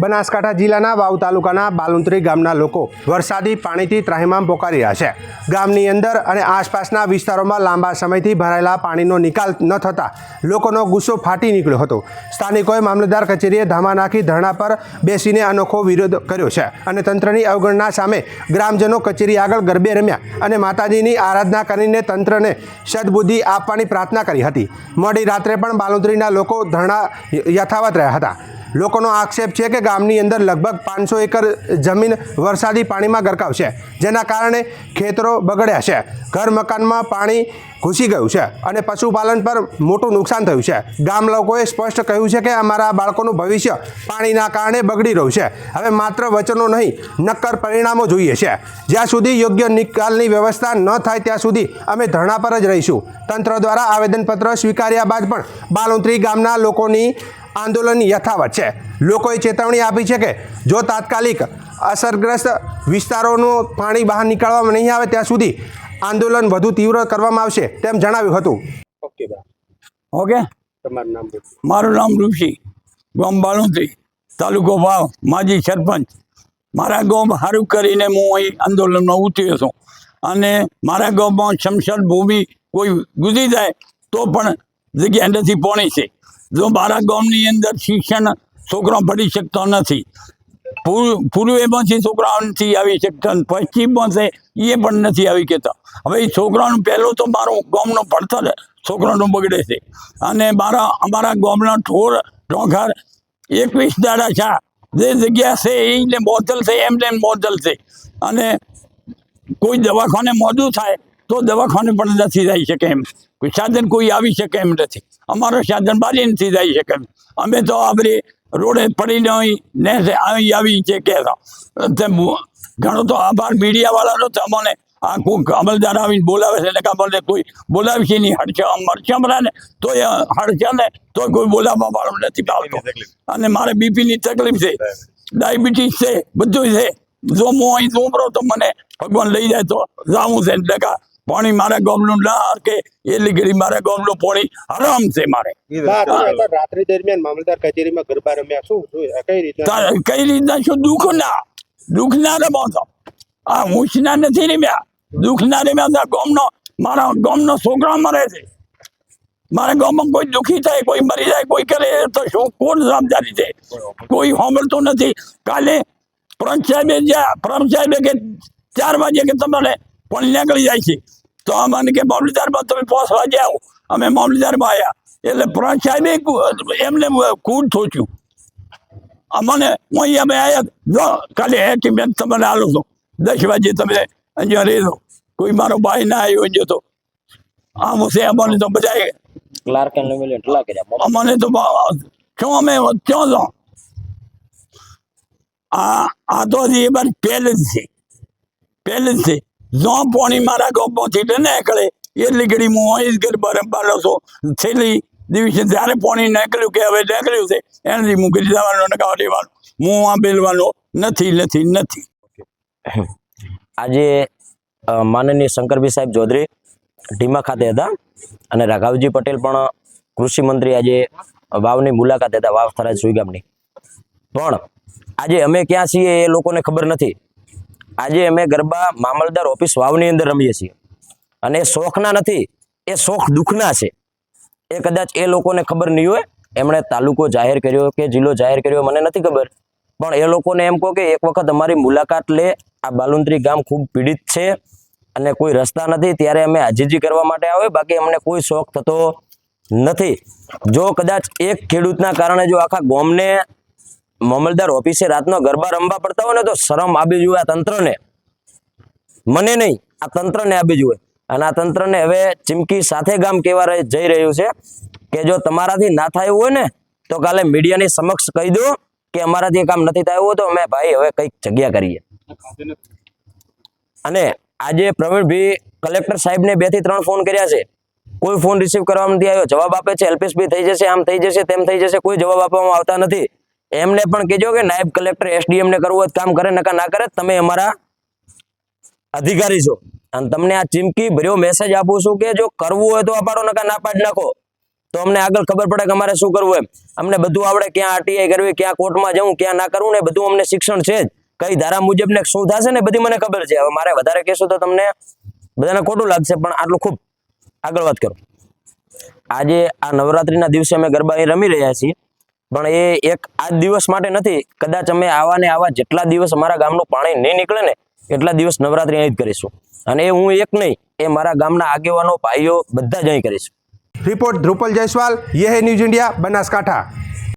બનાસકાંઠા જિલ્લાના વાવ તાલુકાના બાલુંત્રી ગામના લોકો વરસાદી પાણીથી ત્રાહિમામ પોકારી રહ્યા છે. ગામની અંદર અને આસપાસના વિસ્તારોમાં લાંબા સમયથી ભરાયેલા પાણીનો નિકાલ ન થતાં લોકોનો ગુસ્સો ફાટી નીકળ્યો હતો. સ્થાનિકોએ મામલતદાર કચેરીએ ધામા નાખી ધરણા પર બેસીને અનોખો વિરોધ કર્યો છે અને તંત્રની અવગણના સામે ગ્રામજનો કચેરી આગળ ગરબે રમ્યા અને માતાજીની આરાધના કરીને તંત્રને સદબુદ્ધિ આપવાની પ્રાર્થના કરી હતી. મોડી રાત્રે પણ બાલુંત્રીના લોકો ધરણા યથાવત રહ્યા હતા. લોકોનો આક્ષેપ છે કે ગામની અંદર લગભગ પાંચસો એકર જમીન વરસાદી પાણીમાં ગરકાવ છે જેના કારણે ખેતરો બગડ્યા છે. ઘર મકાનમાં પાણી ઘૂસી ગયું છે અને પશુપાલન પર મોટું નુકસાન થયું છે. ગામ લોકોએ સ્પષ્ટ કહ્યું છે કે અમારા બાળકોનું ભવિષ્ય પાણીના કારણે બગડી રહ્યું છે. હવે માત્ર વચનો નહીં, નક્કર પરિણામો જોઈએ છે. જ્યાં સુધી યોગ્ય નિકાલની વ્યવસ્થા ન થાય ત્યાં સુધી અમે ધરણા પર જ રહીશું. તંત્ર દ્વારા આવેદનપત્ર સ્વીકાર્યા બાદ પણ બાલુંત્રી ગામના લોકોની આંદોલન યથાવત છે. લોકોએ ચેતવણી આપી છે કે જો તાત્કાલિક અસરગ્રસ્ત વિસ્તારોનું પાણી બહાર નીકળવામાં નહીં આવે ત્યાં સુધી આંદોલન વધુ તીવ્ર કરવામાં આવશે તેમ જણાવ્યું હતું. Okay okay? તમારું નામ મારું નામ ઋષિ ગામ બાલુંત્રી તાલુકો ભાવ માજી સરપંચ. મારા ગામ સારું કરીને હું અહીં આંદોલનમાં ઉતર્યો છું. અને મારા ગામમાં શમશાન ભૂમિ કોઈ ગુજરી જાય તો પણ જગ્યા નથી પોણી છે. જો મારા ગામની અંદર શિક્ષણ છોકરો ભણી શકતો નથી. પૂર્વ પૂર્વેમાંથી છોકરાઓ નથી આવી શકતા પશ્ચિમમાંથી એ પણ નથી આવી કહેતા. હવે એ છોકરાનું પહેલું તો મારું ગામનો ભણતર છોકરાનું બગડે છે. અને મારા, અમારા ગામના ઠોર ઢોંઘર એકવીસ દાડા છે. જે જગ્યા છે એને બોતલ છે, એમને એમ બોતલ છે. અને કોઈ દવાખાને મોડું થાય તો દવાખાને પણ નથી જઈ શકે એમ. કોઈ સાધન કોઈ આવી શકે એમ નથી. અમારો સાધન બારી નથી જઈ શકે એમ. અમે તો આપણે રોડે પડીને અહીં ને અહીં આવી છે કે ઘણો તો આભાર મીડિયાવાળાનો તો અમને આ કોઈક અમલદાર આવીને બોલાવે છે એટલે કે અમને કોઈ બોલાવે છે નહીં. હડચા મરચા મળે ને તો એ હડચા ને તો કોઈ બોલાવવા વાળો નથી આવતો અને મારે બીપીની તકલીફ છે. ડાયાબિટીસ છે બધું છે. જો હું અહીં ઉમરો તો મને ભગવાન લઈ જાય તો જાવું છે. ટકા પાણી મારા ગામનું ના કે એટલી ઘડી મારા ગામનું પાણી હરામ છે મારે. રાત્રિ દરમિયાન મામલતદાર કચેરીમાં ગરબા રમ્યા. શું કઈ રીતે કઈ રીતના શું દુઃખ ના? દુઃખ ના રમો તો આ હુંશના નથી રમ્યા. દુઃખ ના રમ્યા તો ગામનો મારા ગામનો છોકરા મરે છે. મારા ગામમાં કોઈ દુઃખી થાય કોઈ મરી જાય કોઈ કરે તો શું કોણ જવાબદારી છે? કોઈ સાંભળતું નથી. કાલે પ્રમ સાહેબે જ્યાં પ્રમ સાહેબે કે ચાર વાગે કે તમારે પણ નીકળી જાય છે. તો અમને કે મામલતદારમાં તમે વાગે આવો અમે મામલતદારમાં આવ્યા એટલે પ્રંચ સાહેબે એમને કૂડ થોચ્યું. અમને અહીં અહીંયા અમે આવ્યા જો કાલે હેઠી મેં તમને આલો છો. દસ વાગે તમે અહીંયા રહેજો કોઈ મારો ભાઈ ના આવ્યો હોય તો. આમ છે અમને તો બધા ક્લાર્ક અમને તો શું અમે ક્યાં છો? આ આ તો હજી એ બાર પહેલે જ છે. પહેલે જ છે. જો પોણી મારા એટલે નીકળે એટલી ઘડી હું અહીં ગરબા રમવાનો છો. છેલ્લી દિવસે જ્યારે પોણી નીકળ્યું કે હવે નીકળ્યું છે, એનાથી હું ઘડી જવાનો કાઢી દેવાનું. હું આ બેલવાનો નથી નથી નથી. આજે માનનીય શંકરભાઈ સાહેબ ચૌધરી ઢીમા ખાતે હતા અને રાઘવજી પટેલ પણ કૃષિ મંત્રી આજે વાવની મુલાકાતે હતા, વાવ થરાજ સુઈગામની પણ આજે અમે ક્યાં છીએ એ લોકોને ખબર નથી. આજે અમે ગરબા મામલદાર ઓફિસ વાવની અંદર રમીએ છીએ. અને શોખના નથી, એ શોખ દુઃખના છે. એ કદાચ એ લોકોને ખબર નહીં હોય, એમણે તાલુકો જાહેર કર્યો કે જિલ્લો જાહેર કર્યો મને નથી ખબર. પણ એ લોકોને એમ કહો કે એક વખત અમારી મુલાકાત લે, આ બાલુંત્રી ગામ ખૂબ પીડિત છે અને કોઈ રસ્તા નથી, ત્યારે અમે આજીજી કરવા માટે આવે, બાકી અમને કોઈ શોખ થતો નથી. જો કદાચ એક ખેડૂતના કારણે જો આખા ગામને મામલદાર ઓફિસે રાતનો ગરબા રમવા પડતા હોય ને તો શરમ આપી જોઈએ આ તંત્રને. મને નહીં, આ તંત્રને આપી જોઈએ અને આ તંત્રને હવે ચીમકી સાથે ગામ કેવા જઈ રહ્યું છે કે જો તમારાથી ના થાય હોય ને, તો કાલે મીડિયાની સમક્ષ કહી દો કે અમારાથી કામ નથી થયું તો અમે ભાઈ હવે કંઈક જગ્યા કરીએ. અને આજે પ્રવીણભાઈ કલેક્ટર સાહેબને બેથી ત્રણ ફોન કર્યા છે. કોઈ ફોન રિસીવ કરવામાં નથી આવ્યો. જવાબ આપે છે એલપીએસબી થઈ જશે, આમ થઈ જશે, તેમ થઈ જશે, કોઈ જવાબ આપવામાં આવતા નથી. એમને પણ કહેજો કે નાયબ કલેક્ટર એસડીએમ ને કરવું હોય કામ કરે નકા ના કરે, તમે અમારા અધિકારી છો. અને તમને આ ચીમકી ભર્યો મેસેજ આપું છું કે જો કરવું હોય તો અપાડો પાડો નકા ના પાડી નાખો. તો અમને આગળ ખબર પડે કે અમારે શું કરવું એમ. અમને બધું આવડે, ક્યાં આરટીઆઈ કરવી, ક્યાં કોર્ટમાં જવું, ક્યાં ના કરવું ને બધું અમને શિક્ષણ છે જ. કઈ ધારા મુજબ ને શું થશે ને બધી મને ખબર છે. હવે મારે વધારે કહેશો તો તમને બધાને ખોટું લાગશે, પણ આટલું ખૂબ આગળ વાત કરો. આજે આ નવરાત્રીના દિવસે અમે ગરબા રમી રહ્યા છીએ. પણ એ એક આ દિવસ માટે નથી. કદાચ અમે આવા ને આવા જેટલા દિવસ અમારા ગામનું પાણી નહીં નીકળે ને, એટલા દિવસ નવરાત્રી અહીં જ કરીશું. અને એ હું એક નહીં, એ મારા ગામના આગેવાનો, ભાઈઓ બધા જ અહીં કરીશું. રિપોર્ટ ધ્રુપલ જયસ્વાલ, યે હે ન્યૂઝ ઇન્ડિયા, બનાસકાંઠા.